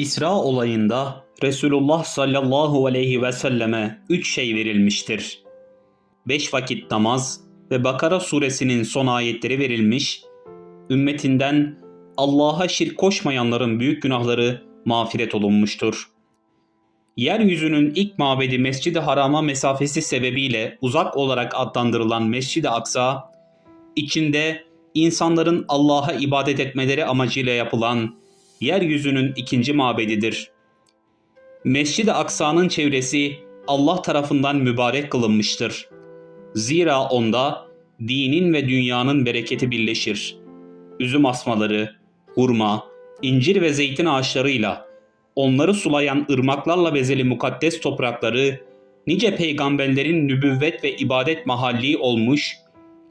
İsra olayında Resulullah sallallahu aleyhi ve selleme üç şey verilmiştir. Beş vakit namaz ve Bakara suresinin son ayetleri verilmiş, ümmetinden Allah'a şirk koşmayanların büyük günahları mağfiret olunmuştur. Yeryüzünün ilk mabedi Mescid-i Haram'a mesafesi sebebiyle uzak olarak adlandırılan Mescid-i Aksa, içinde insanların Allah'a ibadet etmeleri amacıyla yapılan yeryüzünün ikinci mabedidir. Mescid-i Aksa'nın çevresi Allah tarafından mübarek kılınmıştır. Zira onda dinin ve dünyanın bereketi birleşir. Üzüm asmaları, hurma, incir ve zeytin ağaçlarıyla, onları sulayan ırmaklarla bezeli mukaddes toprakları, nice peygamberlerin nübüvvet ve ibadet mahalli olmuş,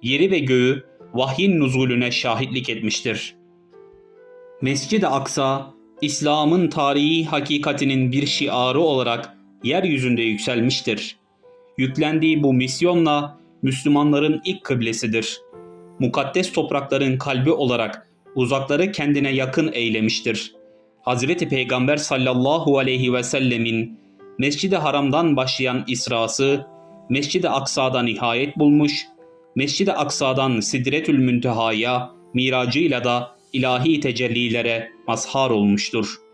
yeri ve göğü vahyin nuzulüne şahitlik etmiştir. Mescid-i Aksa, İslam'ın tarihi hakikatinin bir şiarı olarak yeryüzünde yükselmiştir. Yüklendiği bu misyonla Müslümanların ilk kıblesidir. Mukaddes toprakların kalbi olarak uzakları kendine yakın eylemiştir. Hazreti Peygamber sallallahu aleyhi ve sellemin Mescid-i Haram'dan başlayan İsrası, Mescid-i Aksa'da nihayet bulmuş, Mescid-i Aksa'dan Sidretül Münteha'ya, miracıyla da ilahi tecellilere mazhar olmuştur.''